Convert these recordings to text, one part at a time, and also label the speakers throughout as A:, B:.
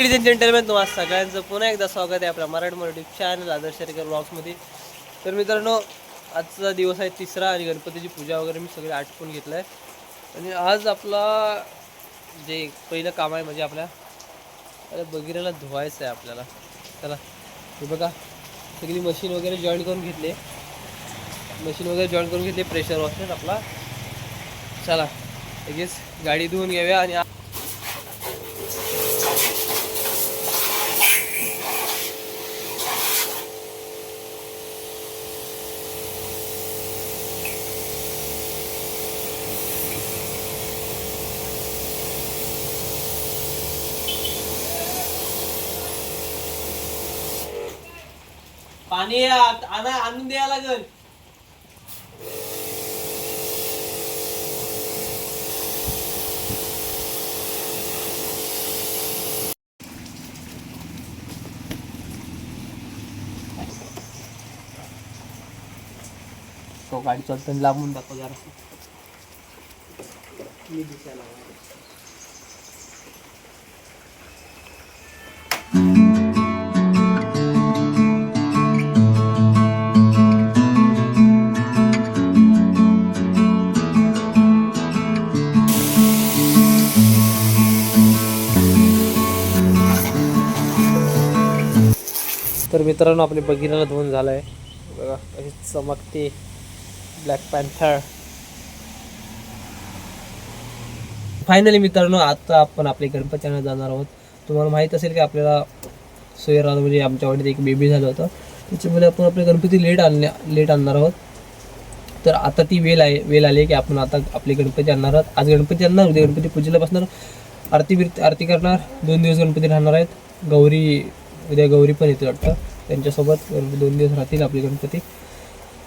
A: Ladies and gentleman तुम्हाला सगळ्यांचं पुन्हा एकदा स्वागत आहे आपल्या मराठी मराठी चॅनल आदर्श शेरकर ब्लॉग्समध्ये तर मित्रांनो आजचा दिवस आहे तिसरा आणि गणपतीची पूजा वगैरे मी सगळे आटपून घेतलं आहे आणि आज आपला जे पहिलं काम आहे म्हणजे आपल्या अरे बगिराला धुवायचं आहे आपल्याला. चला हे बघा. सगळी मशीन वगैरे जॉईन करून घेतले. मशीन वगैरे जॉईन करून घेतले प्रेशर वॉशर आपला. चला लगेच गाडी धुवून घेऊया आणि पाणी आणा आणून द्यायला लागेल. तो गाडी चालताना लांबून दाखव जरा. मी दिसायला तर मित्रांनो आपली बघिराला धुवून झालं आहे बघा कशी चमकते ब्लॅक पॅन्थर फायनली मित्रांनो आता आपण आपले गणपतीला जाणार आहोत. तुम्हाला माहीत असेल की आपल्याला सोयरा म्हणजे आमच्या वाडीत एक बेबी झालं होतं. त्याच्यामुळे आपण आपले गणपती लेट आणल्या लेट आणणार आहोत. तर आता ती वेळ आहे वेळ आली आहे की आपण आता आपले गणपती आणणार आहोत. आज गणपती आणणार उद्या गणपती पूजेला बसणार. आरती बिरती आरती करणार. दोन दिवस गणपती राहणार आहेत. गौरी उद्या गौरी पण येते वाटतं. त्यांच्यासोबत दोन दिवस राहतील आपले गणपती.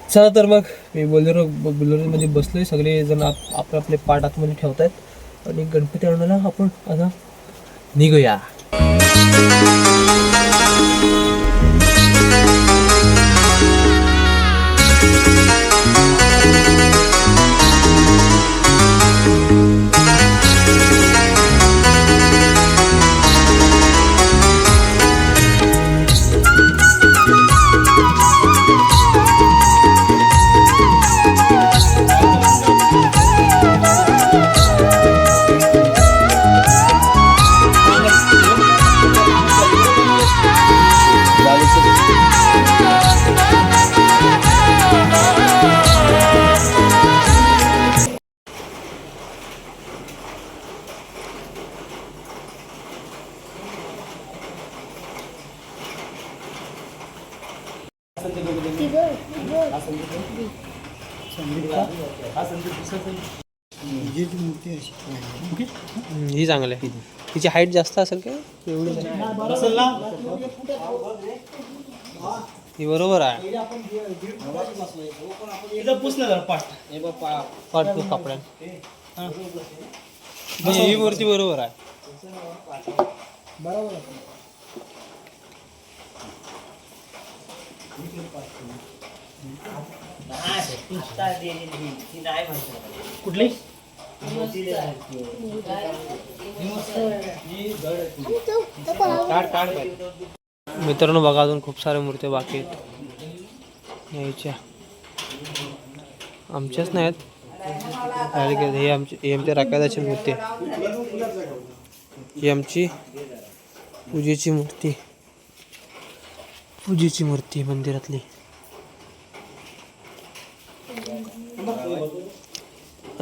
A: चला तर मग मी बोलेरो बोलेरोमध्ये म्हणजे बसलोय. आहे सगळेजण आप आपले आपले पाठ आतमध्ये ठेवत आहेत आणि गणपती आणायला आपण आता निघूया. ही चांगली आहे. तिची हाईट जास्त असेल का? एवढी ही बरोबर आहे. पाठ. तू कपड्या ही. मूर्ती बरोबर आहे. कुठली? मित्रांनो बघा अजून खूप साऱ्या मूर्त्या बाकी आहेत. यायच्या. आमच्याच नाहीत आणि काय हे आमची हे आमच्या राखादाची मूर्ती ही आमची पूजेची मूर्ती. पूजेची मूर्ती मंदिरातली.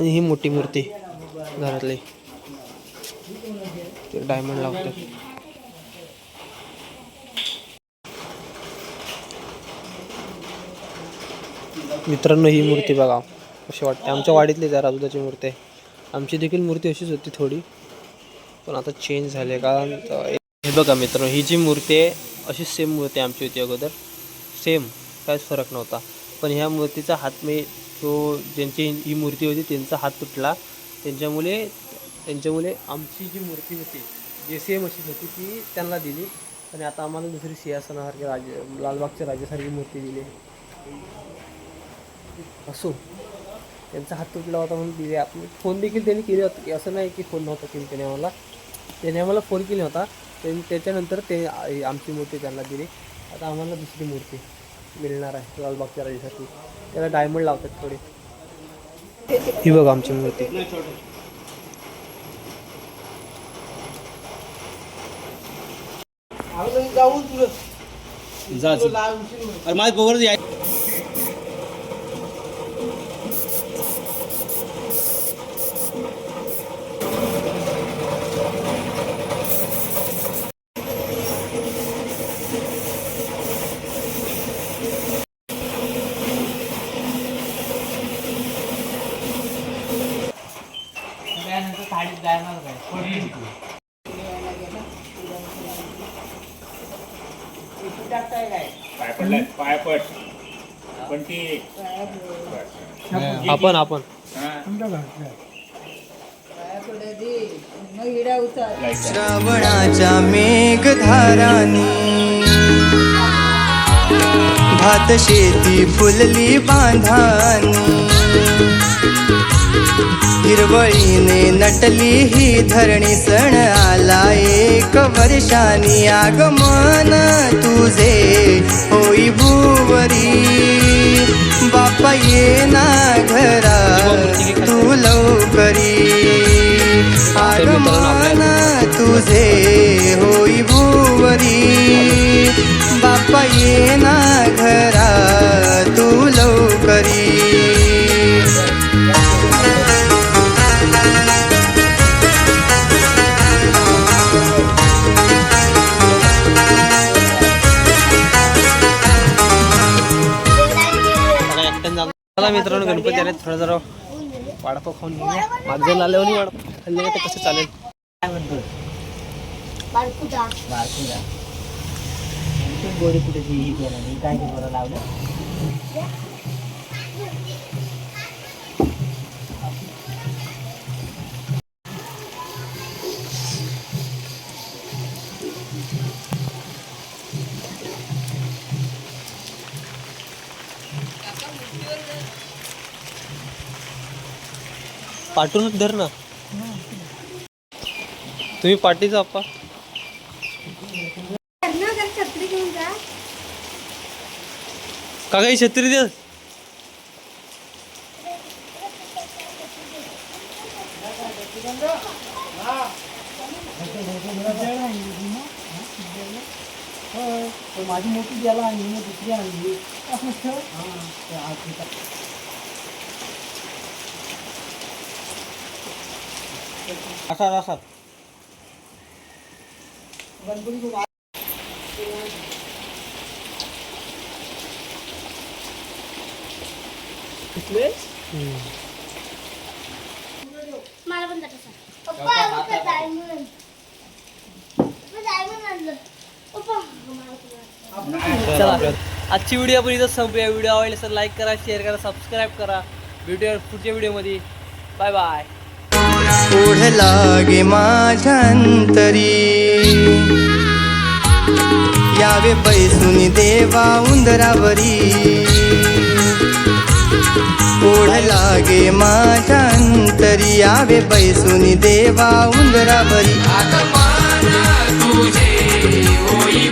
A: आणि ही मोठी मूर्ती घरातली. ते डायमंड लावतात मित्रांनो ही मूर्ती बघा. अशी वाटते. आमच्या वाडीतली त्या राजूदाची मूर्ती आहे. आमची देखील मूर्ती अशीच होती थोडी. पण आता चेंज झाली आहे. कारण हे बघा मित्रांनो ही जी मूर्ती आहे अशी सेम मूर्ती आमची होती अगोदर. सेम काहीच फरक नव्हता. पण ह्या मूर्तीचा हात मी तो ज्यांची ही मूर्ती होती त्यांचा हात तुटला. त्यांच्यामुळे त्यांच्यामुळे आमची जी मूर्ती होती जे सी एम अशीच होती ती त्यांना दिली. आणि आता आम्हाला दुसरी सिंहासनासारखी राजे लालबागच्या राजासारखी मूर्ती दिली. असो. त्यांचा हात तुटला होता म्हणून दिले आपण. फोन देखील त्यांनी केले होते. की असं नाही की फोन नव्हता केली त्याने आम्हाला. त्याने आम्हाला फोन केला होता. त्यांनी त्याच्यानंतर ते आमची मूर्ती त्यांना दिली. आता आम्हाला दुसरी मूर्ती. मिळणार आहे लालबागच्या राजासाठी. त्याला डायमंड लावतात थोडे. ही बघ आमची मूर्ती. जाऊन तुझं
B: जा अरे माझ्या पोगर
C: पण ती
A: आपण आपण.
D: श्रावणाच्या मेघधारानी भात शेती फुलली बांधानी. हिरवळीने नटली ही धरणी सण आला एक वर्षानी. आगमन तुझे होई भुवरी. ये ना घरा तू लवकरी आगमन तुझे होई भुवरी. बापा ये ना
A: मित्रांनो गणपती आले थोडं जरा वडापाव खाऊन घेऊया. माझं जर आल्यावर वडापाव खाल्ले तर कसं चालेल? काय म्हणतो? गोडी कुठे ही काय बरं लावलं? पाठूनच धर ना. तुम्ही पाठीचा अप्पा
E: छत्री
A: का काही छत्री दे हो, हो, हो. माझी मोठी द्यायला आणली दुसरी आणली.
B: असा असा
E: मला पण तसं पप्पा बघ डायमंड डायमंड आणलं पप्पा मला पण
A: चला आजची व्हिडिओ आपण इथं संपूया व्हिडिओ आवडली तर लाईक करा शेअर करा सबस्क्राईब करा. भेटूया पुढच्या व्हिडिओमध्ये बाय बाय
D: ओढ लागे माझ्यांतरी यावे पैसुनी देवा उंदरावरी. ओढ लागे माझ्यांतरी यावे पैसुनी देवा उंदरावरी. आगमन तुझे होई